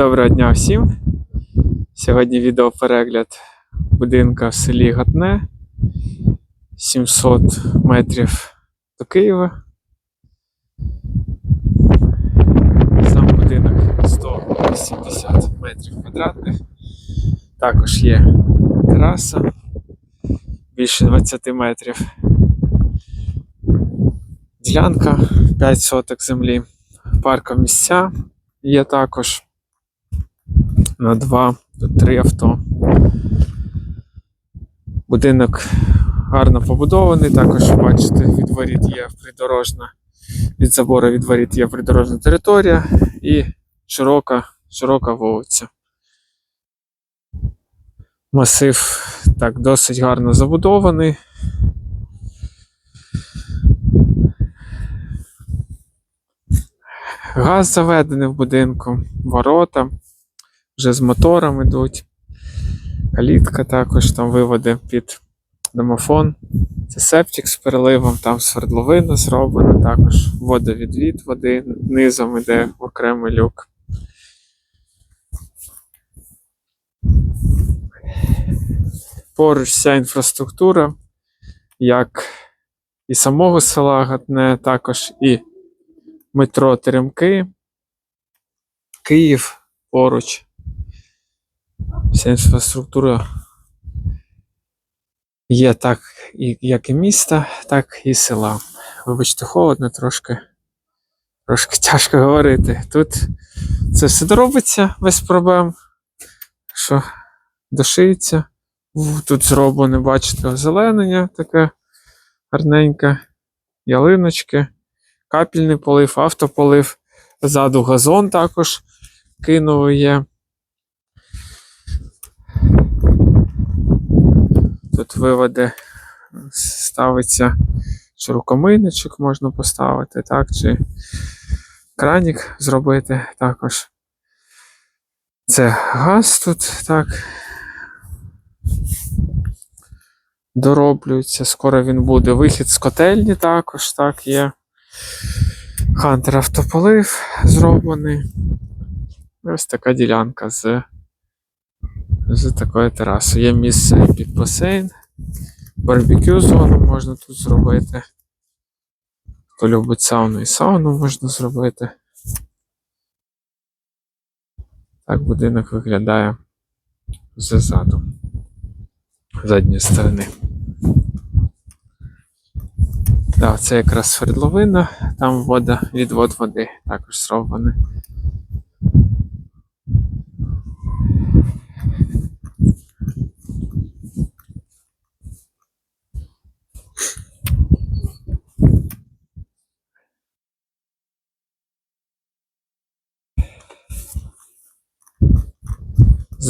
Доброго дня всім. Сьогодні відеоперегляд будинка в селі Гатне. 700 метрів до Києва. Сам будинок 180 метрів квадратних. Також є тераса більше 20 метрів. Ділянка 5 соток землі. Парком місця є також на 2 до 3 авто. Будинок гарно побудований, також бачите, від воріт є придорожна, від забору від воріт є придорожна територія і широка, широка вулиця. Масив так досить гарно забудований. Газ заведений в будинку, ворота вже з мотором йдуть. Калітка також, там виводи під домофон. Це септик з переливом, там свердловина зроблена, також водовідвід води низом іде в окремий люк. Поруч вся інфраструктура, як і самого села Гатне, також і метро Теремки, Київ поруч. Вся інфраструктура є так, як і міста, так і села. Вибачте, холодно трошки. Трошки тяжко говорити. Тут це все доробиться без проблем. Що дошиється. Тут зроблене, бачите, озеленення таке гарненьке, ялиночки, капельний полив, автополив. Ззаду газон також кинув є. Тут виводи ставиться чи рукомийничок можна поставити, так, чи кранік зробити також. Це газ тут, так. Дороблюється, скоро він буде. Вихід з котельні також, так, є. Хантер автополив зроблений. Ось така ділянка з, з такою терасою. Є місце під басейн. Барбекю зону можна тут зробити. Хто любить сауну і сауну можна зробити. Так будинок виглядає ззаду, з задньої сторони. Так, це якраз свердловина, там вода, відвод води також зроблений.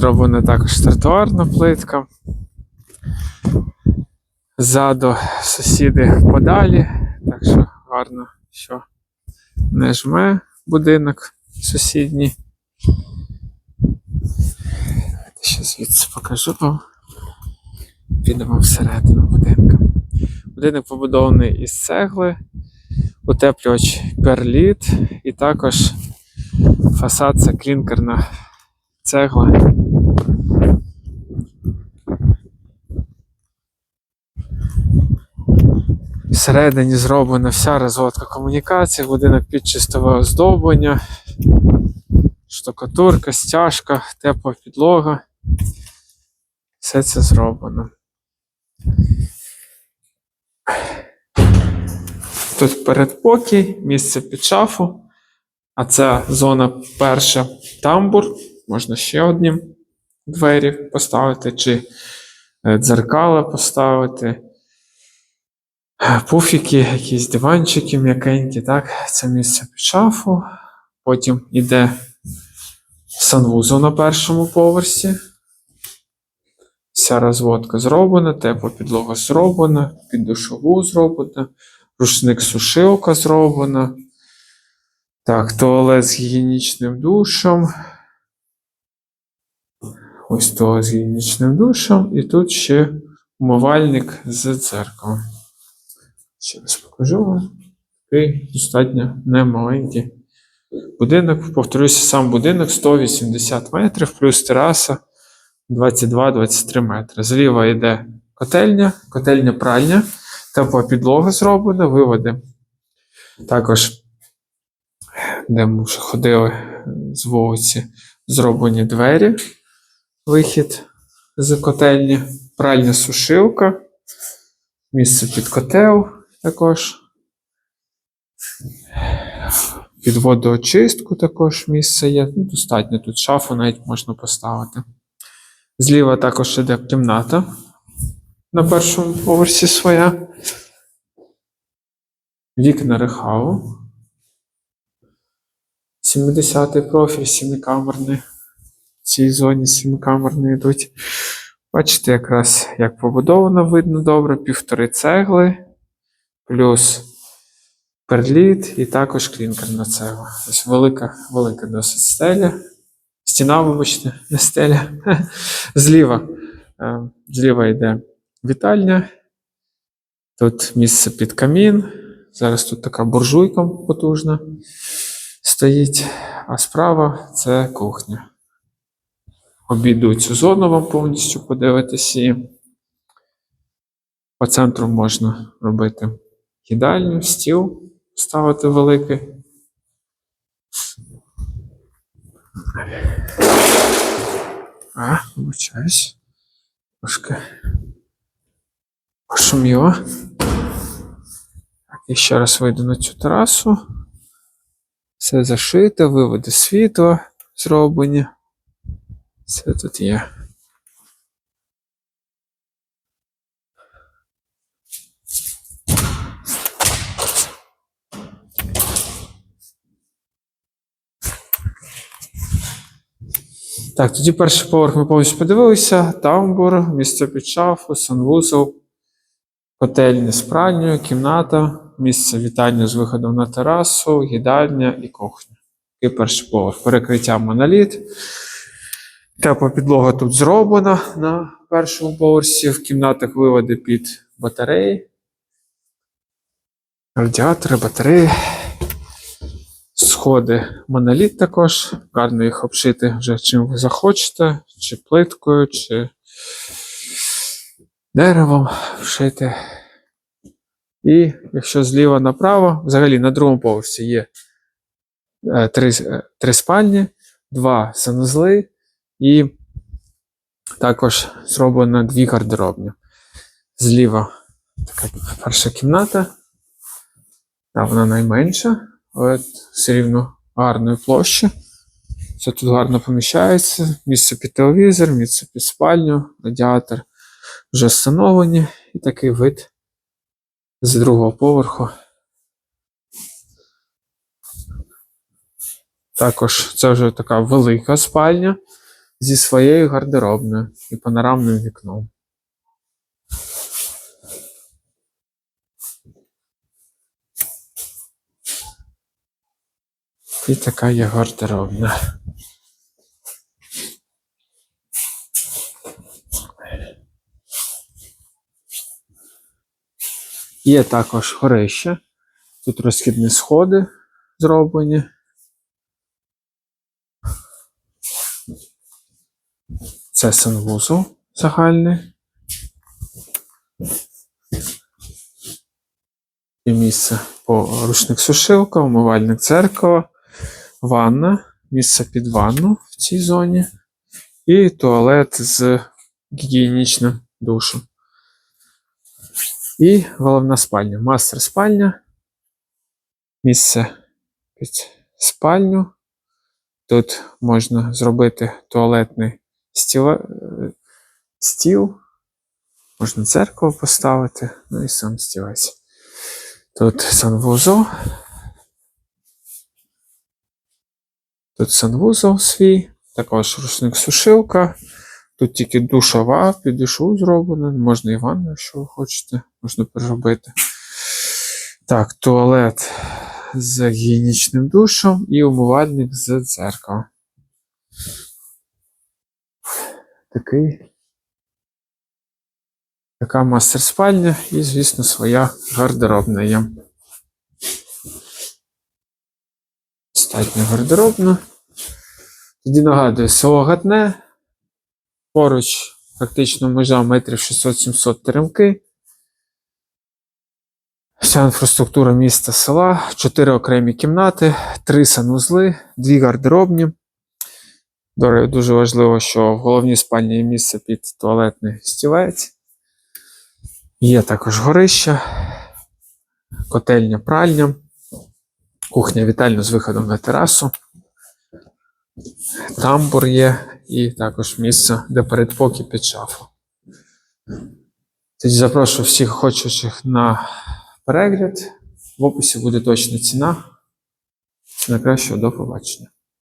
Зроблена також тротуарна плитка. Ззаду сусіди подалі, так що гарно, що не жме будинок сусідній. Ще звідси покажу вам. Підемо всередину будинка. Будинок побудований із цегли, утеплювач перліт і також фасад це клінкерна цегла. Всередині зроблена вся розводка комунікацій, будинок під чистове оздоблення, штукатурка, стяжка, тепла підлога. Все це зроблено. Тут передпокій, місце під шафу, а це зона перша тамбур. Можна ще одні двері поставити, чи е, дзеркала поставити. Пуфіки, якісь диванчики м'якенькі, так, це місце під шафу. Потім йде санвузол на першому поверсі. Вся розводка зроблена, тепла підлога зроблена, під душову зроблена, рушник сушилка зроблена. Так, туалет з гігієнічним душем. Ось туалет з гігієнічним душем. І тут ще умивальник з дзеркалом. Ще раз покажу вам. Такий достатньо немаленький Будинок, повторюся, сам будинок 180 метрів, плюс тераса 22-23 метри. Зліва йде котельня, котельня пральня, тепла підлога зроблена, виводи. Також, де ми вже ходили з вулиці, зроблені двері, вихід з котельні, пральня сушилка, місце під котел також. Під водоочистку також місце є. Ну, достатньо тут шафу навіть можна поставити. Зліва також іде кімната на першому поверсі своя. Вікна рехау. 70-й профіль, сімикамерний. В цій зоні сімикамерні йдуть. Бачите, якраз як побудовано, видно добре, півтори цегли, плюс перліт і також клінкерна цегла. Ось велика, велика досить стеля. Стіна, вибачте, не стеля. Зліва. е, Зліва йде вітальня. Тут місце під камін. Зараз тут така буржуйка потужна стоїть. А справа це кухня. Обійду цю зону вам повністю подивитись і по центру можна робити їдальню, стіл ставити великий. А, вибачаюсь. Трошки пошуміло. Так, і ще раз вийду на цю терасу. Все зашито, виводи світла зроблені. Все тут є. Так, тоді перший поверх ми повністю подивилися. Тамбур, місце під шафу, санвузол, котельня з кімната, місце вітання з виходом на терасу, їдальня і кухня. І перший поверх. Перекриття моноліт. Тепла підлога тут зроблена на першому поверсі. В кімнатах виводи під батареї. Радіатори, батареї. Сходи моноліт також. Гарно їх обшити вже чим ви захочете, чи плиткою, чи деревом вшити. І якщо зліва направо, взагалі на другому поверсі є е, три, е, три спальні, два санузли і також зроблено дві гардеробні. Зліва така перша кімната. Та вона найменша, але все рівно гарної площі. Все тут гарно поміщається. Місце під телевізор, місце під спальню, радіатор вже встановлені. І такий вид з другого поверху. Також це вже така велика спальня зі своєю гардеробною і панорамним вікном. І така є гардеробна. Є також горище. Тут розхідні сходи зроблені. Це санвузол загальний. І місце по рушник сушилка, умивальник дзеркало, ванна, місце під ванну в цій зоні. І туалет з гігієнічним душем. І головна спальня. Мастер спальня. Місце під спальню. Тут можна зробити туалетний стіл, стіл. Можна дзеркало поставити, ну і сам стілець. Тут санвузол. Тут санвузол свій, також рушник сушилка. Тут тільки душова, під душу зроблена. Можна і ванну, якщо ви хочете, можна переробити. Так, туалет з гігієнічним душем і умивальник з дзеркалом. Такий. Така мастер спальня і, звісно, своя гардеробна є. Достатньо гардеробно. Тоді нагадую, село Гатне. Поруч фактично межа метрів 600-700 теремки. Вся інфраструктура міста села, чотири окремі кімнати, три санузли, дві гардеробні. До дуже важливо, що в головній спальні є місце під туалетний стілець. Є також горище, котельня, пральня, кухня вітальня з виходом на терасу. Тамбур є і також місце, де передпокій під шафу. Тоді запрошую всіх хочучих на перегляд. В описі буде точна ціна. На кращого до побачення.